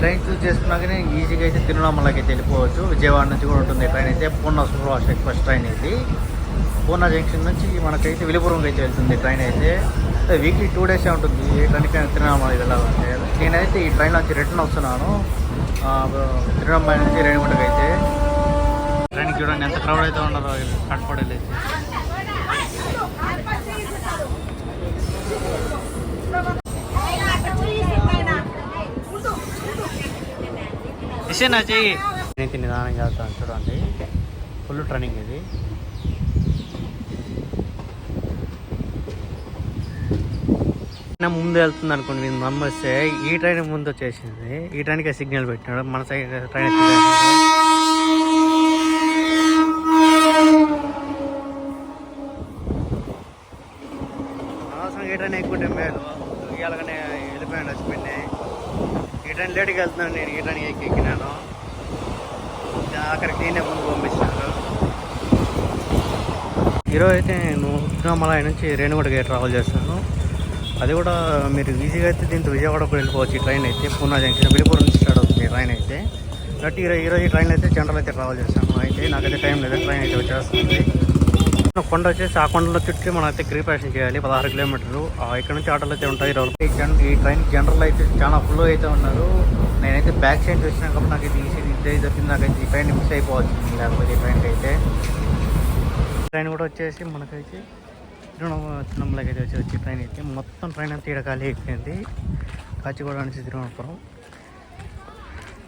Train చూస్ చేసుకున్నాకనే ఈజీగా అయితే తిరువణామలకి వెళ్ళిపోవచ్చు. విజయవాడ నుంచి కూడా ఉంటుంది ట్రైన్ అయితే. పూర్ణ సూపర్ఫాస్ట్ ఎక్స్ప్రెస్ ట్రైన్ ఇది. పూర్ణ జంక్షన్ నుంచి మనకైతే విలుపురంకి అయితే వెళ్తుంది ట్రైన్ అయితే. వీక్లీ టూ డేస్ ఉంటుంది. ఏ ట్రైన్కి వెళ్ళాలంటే. నేనైతే ఈ ట్రైన్ నుంచి రిటర్న్ వస్తున్నాను. ఆ, నుంచి రేణిగుంటకి అయితే ట్రైన్ చూడండి ఎంత క్రౌడ్ అయితే ఉన్నారో కనపడలేదు. ఇసేనా చెయ్యి. నేను నిదానంగా వెళ్తాను చూడండి. ఫుల్ ట్రైనింగ్ ఇది. నా ముందు వెళ్తుంది అనుకోండి మీరు నమ్మొస్తే ఈ ట్రైన్ ముందు వచ్చేసింది. ఈ ట్రైన్కి సిగ్నల్ పెట్టినాడు. మన సైడ్ ట్రైన్ అవసరం ఈ ట్రైన్ ఎక్కుంటే మేలు ఇలాగనే వెళ్ళిపోయాను వచ్చిపోయింది. ఈ లేట్కి లేట్గా వెళ్తున్నాను నేను ఈ ఎక్కి ఎక్కినాను. అక్కడికి నేనే ముందు పంపించినాను ఈరోజు అయితే నేను తిరుమల నుంచి రేణుగుంటకి ట్రావెల్ చేస్తాను అది కూడా మీరు ఈజీగా అయితే దీంతో విజయవాడకు వెళ్ళిపోవచ్చు ట్రైన్ అయితే పూనా జంక్షన్ విలుపూర్ నుంచి స్టార్ట్ అవుతుంది ట్రైన్ అయితే. బట్ ఈరోజు ఈరోజు ట్రైన్ అయితే జనరల్ అయితే ట్రావెల్ చేస్తాను అయితే నాకైతే టైం లేదు ట్రైన్ అయితే వచ్చేస్తుంది. కొండ వచ్చేసి ఆ కొండలో చుట్టి మనం అయితే క్రీపేషన్ చేయాలి. పదహారు కిలోమీటర్లు. ఆ ఇక్కడ నుంచి ఆటోలు అయితే ఉంటాయి. రోజు ఈ ఈ ట్రైన్ జనరల్ అయితే చాలా ఫుల్ అయితే ఉన్నారు. నేనైతే బ్యాక్ సైడ్ వచ్చినా కాబట్టి నాకు ఇది ఈజీ ఇదే దొరికింది. నాకైతే ఈ ట్రైన్ మిస్ అయిపోవచ్చు. లేకపోతే ఈ ట్రైన్ అయితే. ట్రైన్ కూడా వచ్చేసి మనకైతే తిరువణమలకి అయితే వచ్చి వచ్చి ట్రైన్ అయితే. మొత్తం ట్రైన్ అంతా ఈడ ఖాళీ అయిపోయింది. కాచిగూడ నుంచి తిరువనపురం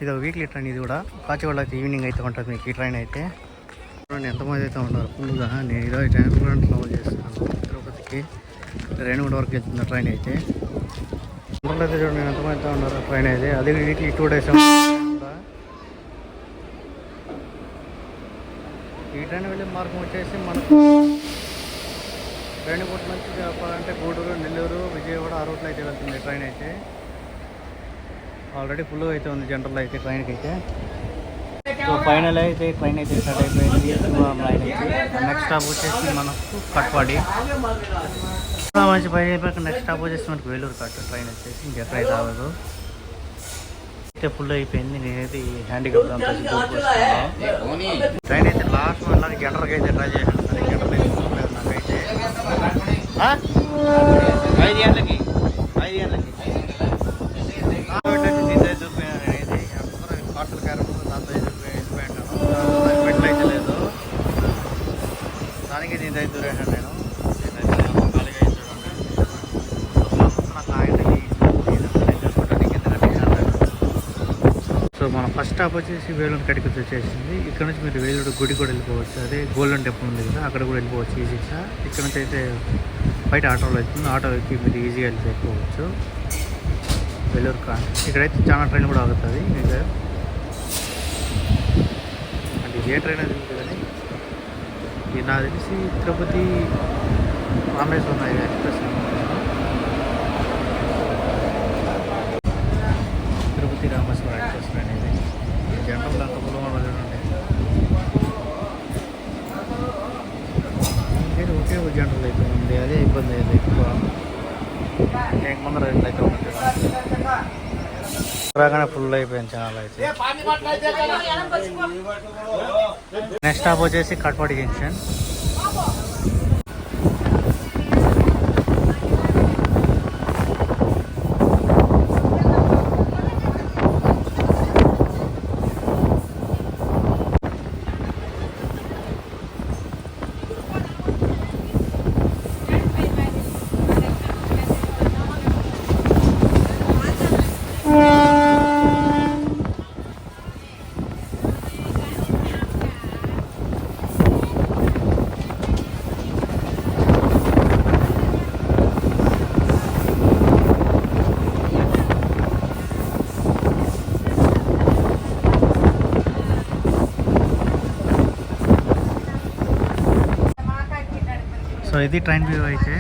ఇది వీక్లీ ట్రైన్ ఇది కూడా. కాచిగూడ అయితే ఈవినింగ్ అయితే ఉంటుంది మీకు ఈ ట్రైన్ అయితే. చూడండి ఎంతమంది అయితే ఉన్నారు. ఫుల్గా నేను ఈరోజు ట్రైన్ ట్రావెల్ చేస్తున్నాను. తిరుపతికి రేణుగుంట వరకు వెళ్తున్న ట్రైన్ అయితే. జనరల్ అయితే చూడండి ఎంతమంది అయితే ఉన్నారు ట్రైన్ అయితే. అది వీక్లీ టూ డేస్ ఈ ట్రైన్ వెళ్ళే మార్గం వచ్చేసి మనకు రేణుగుంట నుంచి చెప్పాలంటే గూడూరు నెల్లూరు విజయవాడ ఆ రూట్లో అయితే వెళ్తుంది ట్రైన్ అయితే. ఆల్రెడీ ఫుల్గా అయితే ఉంది జనరల్ అయితే ట్రైన్కి అయితే. సో ఫైనల్ అయితే ట్రైన్ అయితే స్టార్ట్ అయిపోయింది. నెక్స్ట్ స్టాప్ వచ్చేసి మనకు కట్పాడి మంచి పైన అయిపోయాక నెక్స్ట్ స్టాప్ వచ్చేసి మనకు వేలూరు కట్ ట్రైన్ వచ్చేసి ఇంకెక్కడ అయితే అవ్వదు అయితే ఫుల్ అయిపోయింది. నేనైతే ఈ హ్యాండిక్యాప్ ట్రైన్ అయితే లాస్ట్ వన్ జనరల్గా అయితే ట్రై చేశాను. కానీ జనరల్ అయితే నాకైతే. ఆ? ఐదు గంటలకి. మన ఫస్ట్ స్టాప్ వచ్చేసి వేలూరు కడికి వచ్చేసింది. ఇక్కడ నుంచి మీరు వేలూరు గుడి కూడా వెళ్ళిపోవచ్చు. అదే గోల్డెన్ టెంపుల్ ఉంది కదా అక్కడ కూడా వెళ్ళిపోవచ్చు ఈజీగా ఇక్కడ నుంచి అయితే బయట ఆటోలో వెళ్తుంది. ఆటో ఎక్కి మీరు ఈజీగా వెళ్ళిపోవచ్చు. వేలూరు కా ఇక్కడైతే చాలా ట్రైన్ కూడా ఆగుతుంది మీకు అంటే ఏ ట్రైన్ అది కానీ ఇది నాకు తెలిసి Tirupati Rameswaram highway express Tirupati Rameswaram express train ఇది జనరల్ అంత పులవరం చూడండి ఇంకేంటి ఒకే ఒక జనరల్ అయితే ఉంది అదే ఇబ్బంది అయింది ఎక్కువ ఇంక ముందర రెండు అయితే ఉంది రాగానే ఫుల్ అయిపోయింది ఛానల్ అయితే. నెక్స్ట్ స్టాప్ వచ్చేసి కట్పాడి జంక్షన్. ఇది ట్రైన్ వ్యూ అయితే.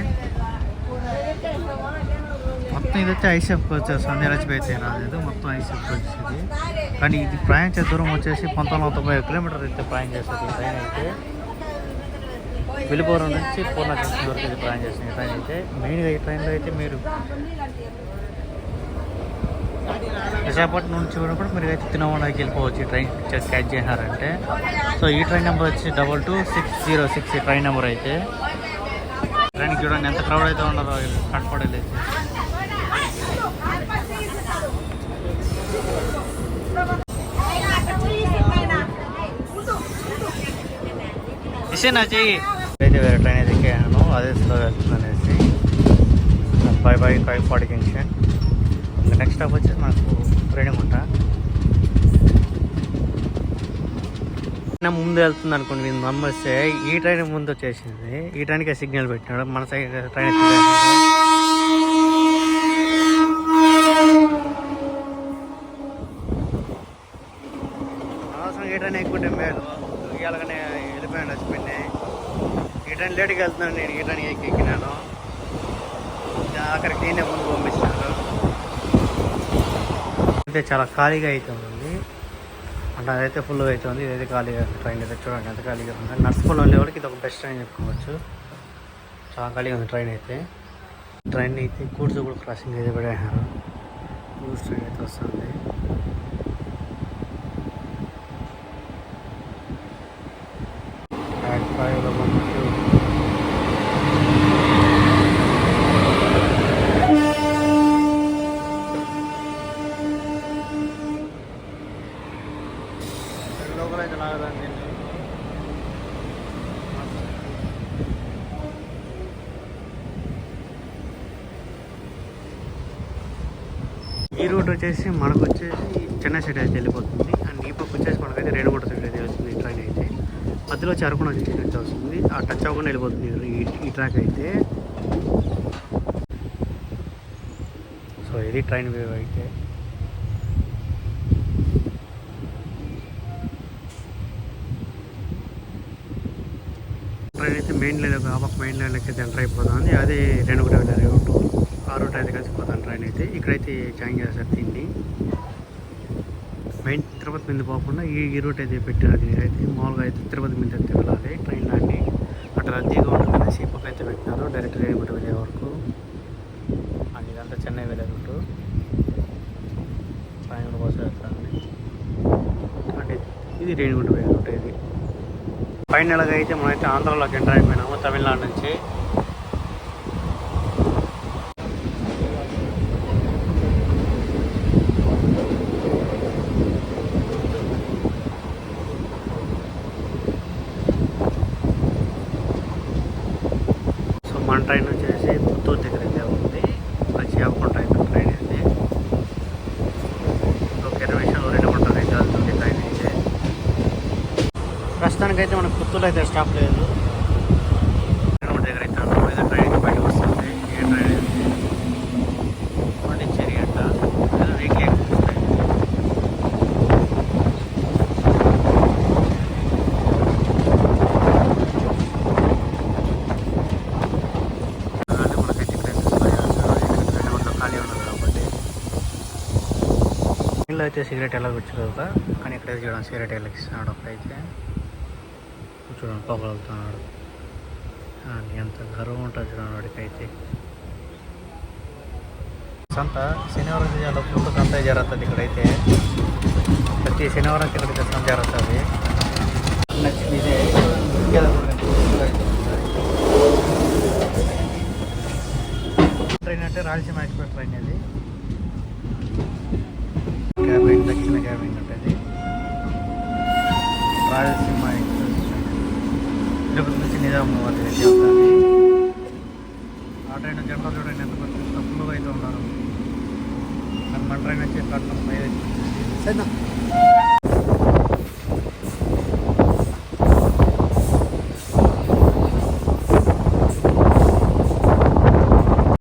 మొత్తం ఇది వచ్చి ఐసెఫ్ వచ్చేస్తుంది ఎలచిపోయి అయితే రాలేదు. మొత్తం ఐసెఫ్ వచ్చేది. కానీ ఇది ప్రయాణించే దూరం వచ్చేసి పంతొమ్మిది వందల తొంభై కిలోమీటర్ అయితే ప్రయాణం చేస్తుంది ట్రైన్ అయితే. వెలుపురం నుంచి పూర్ణ జంక్షన్ వరకు ఇది ప్రయాణం చేస్తుంది ట్రైన్ అయితే. మెయిన్గా ఈ ట్రైన్లో అయితే మీరు విశాఖపట్నం నుంచి కూడా మీరు అయితే తినవడానికి వెళ్ళిపోవచ్చు ఈ ట్రైన్ క్యాచ్ చేసినారంటే. సో ఈ ట్రైన్ నెంబర్ వచ్చి double two six zero six ఈ ట్రైన్ నెంబర్ అయితే. ట్రైన్కి చూడండి ఎంత క్రౌడ్ అయితే ఉండదో కనపడలేదు ఇసేనా చెయ్యి? అయితే వేరే ట్రైన్ అయితే ఎక్కాను అదే స్లో వెళ్తుంది అనేసి. Five by five forty junction ఇంకా నెక్స్ట్ స్టాప్ వచ్చేసి నాకు రేణిగుంట. నా ముందు వెళ్తుంది అనుకోండి మీరు నమ్మస్తే ఈ ట్రైన్ ముందు వచ్చేసింది. ఈ ట్రైన్కి సిగ్నల్ పెట్టినాడు మన సైడ్ ట్రైన్ అవసరం ఈ ట్రైన్ ఎక్కుంటే మేలు ఇలాగనే వెళ్ళిపోయాను వచ్చిపోయింది ఈ ట్రైన్ లేట్గా వెళ్తున్నాను నేను ఈ ట్రైన్ ఎక్కి ఎక్కినాను. అక్కడికి నేనే ముందు పంపించినాను అయితే చాలా ఖాళీగా అవుతుంది అంటే అదైతే ఫుల్ అయితే ఉంది ఇదైతే ఖాళీగా ట్రైన్ అయితే చూడండి ఎంత ఖాళీగా ఉంది. నర్సుపల్లి వెళ్ళే వాళ్ళకి ఇది ఒక బెస్ట్ ట్రైన్ చెప్పుకోవచ్చు. చాలా ఖాళీగా ఉంది ట్రైన్ అయితే. ట్రైన్ అయితే కూర్చో కూడా క్రాసింగ్ అయితే పడేసారు న్యూస్ ట్రైన్ అయితే వస్తుంది. ఈ రూట్ వచ్చేసి మనకు వచ్చేసి చెన్నై సైడ్ అయితే వెళ్ళిపోతుంది. అండ్ ఈ పక్క వచ్చేసి మనకైతే రేణుగుంట సైడ్ అయితే వస్తుంది ఈ ట్రైన్ అయితే. మధ్యలో వచ్చి అరకున వచ్చి వస్తుంది. ఆ టచ్ అవ్వకుండా వెళ్ళిపోతుంది ఈ ట్రాక్ అయితే. సో ఇది ట్రైన్ వేవ్ అయితే. ట్రైన్ అయితే మెయిన్ లైన్ ఆ మెయిన్ లైన్ అయితే ఎంటర్ అయిపోతుంది అది రెండు కూడా వెళ్ళారు రూట్ ఆ రూట్ అయితే కలిసిపోతాను ట్రైన్ అయితే. ఇక్కడైతే జాయిన్ చేస్తారు తిండి. మెయిన్ తిరుపతి మీద పోకుండా ఈ ఈ రూట్ అయితే పెట్టారు అయితే మామూలుగా అయితే తిరుపతి మీద అయితే వెళ్ళాలి. ట్రైన్ లాంటి అటు రద్దీగా ఉంటుంది. సీపక్ అయితే పెట్టినారు. డైరెక్ట్ రేణిగుంట వెళ్ళే వరకు. అండ్ ఇదంతా చెన్నై వెళ్ళే రూటు. ట్రైన్ కోసం వెళ్తాను. అంటే ఇది రేణిగుంట వెళ్ళే రూట్ ఇది. ఫైనల్గా అయితే మనమైతే ఆంధ్రాలోకి ఎంటర్ అయిపోయినాము తమిళనాడు నుంచి ప్రస్తుతానికైతే మనకు పుత్తూరులో అయితే స్టాప్ లేదు. దగ్గర అయితే ఉన్నాం. అయితే ట్రైన్ అయితే వస్తుంది. ఏ ట్రైన్? అయితే పాండిచ్చేరి అంట. ఏదో వీక్లీ అయితే సిగరెట్ ఎలా కదా కానీ ఇక్కడ చూడండి సిగరెట్ ఎలా ఇస్తున్నాడు అప్పుడైతే చూడండి పొగలుతున్నాడు ఎంత గర్వం ఉంటుంది చూడండి వాడికైతే. సంత శనివారం జిల్లాలో ఫుల్ సంత జరుగుతుంది ఇక్కడైతే. ప్రతి శనివారం ఇక్కడికి సంత జరుగుతుంది. ఇదే ట్రైన్ అంటే రాయలసీమ ఎక్స్ప్రెస్ ట్రైన్ ఇది క్యాబిన్ దక్షిణ క్యాబిన్ ఉంటుంది రాయలసీమ ఎక్స్ప్రెస్ తిరుపతి నుంచి నిజామాబాద్ వెళ్ళి వెళ్తుంది ఆ ట్రైన్ జనరల్ చూడండి ఎంత మంది ఫుల్గా అయితే ఉన్నారు. కానీ మన ట్రైన్ వచ్చి ప్లాట్ఫామ్